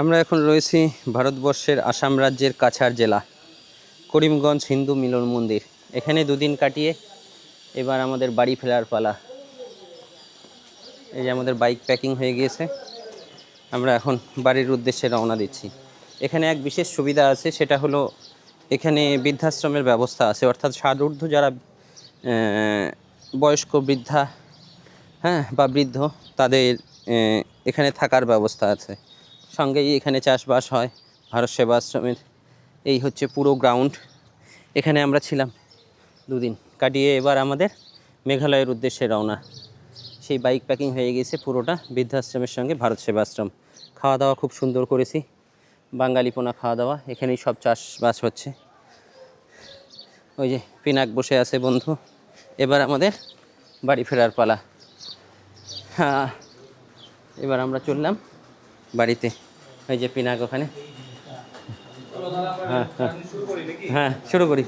আমরা এখন রয়েছি ভারতবর্ষের আসাম রাজ্যের কাছাড় জেলা, করিমগঞ্জ হিন্দু মিলন মন্দির। এখানে দুদিন কাটিয়ে এবার আমাদের বাড়ি ফেরার পালা। এই যে আমাদের বাইক প্যাকিং হয়ে গিয়েছে, আমরা এখন বাড়ির উদ্দেশ্যে রওনা দিচ্ছি। এখানে এক বিশেষ সুবিধা আছে, সেটা হলো এখানে বৃদ্ধাশ্রমের ব্যবস্থা আছে। অর্থাৎ ষাটঊর্ধ্ব যারা বয়স্ক বৃদ্ধা হ্যাঁ বা বৃদ্ধ, তাদের এখানে থাকার ব্যবস্থা আছে। সঙ্গেই এখানে চাষবাস হয়, ভারত সেবা আশ্রমের। এই হচ্ছে পুরো গ্রাউন্ড এখানে আমরা ছিলাম দুদিন, কাটিয়ে এবার আমাদের মেঘালয়ের উদ্দেশ্যে রওনা। সেই বাইক প্যাকিং হয়ে গেছে পুরোটা, বৃদ্ধাশ্রমের সঙ্গে ভারত সেবাশ্রম খাওয়া দাওয়া খুব সুন্দর করেছি, বাঙালিপোনা খাওয়া দাওয়া, এখানেই সব চাষবাস হচ্ছে। ওই যে পিনাক বসে আছে বন্ধু, এবার আমাদের বাড়ি ফেরার পালা। হ্যাঁ এবার আমরা চললাম বাড়িতে। ওই যে পিনাক ওখানে। হ্যাঁ হ্যাঁ। হ্যাঁ শুরু করি।